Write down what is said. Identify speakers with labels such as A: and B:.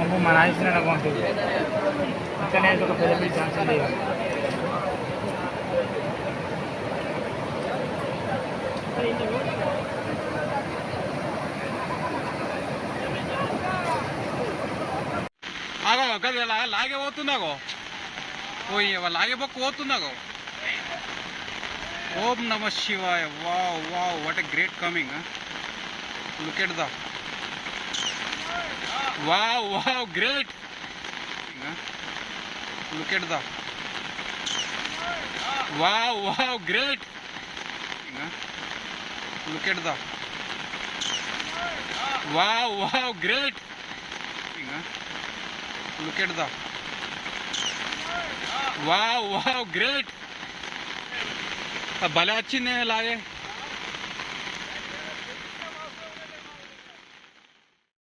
A: అమ్మ మన ఆయుష్ని అకౌంట్ ఇక్కడనే ఒక పెద్ద పెద్ద ఛాన్స్ ఉంది
B: ఆగో కదా లా- లాగే పోతుందాగో పోయి లాగే పక్క పోతుందాగో ఓం నమ శివాయ. Wow wow what a great coming look at the Wow, wow, great! Look at the. Wow, wow, great! Look at the. Wow, wow, great! Look at the. Wow, wow, great! भला अच्छी नहीं लाए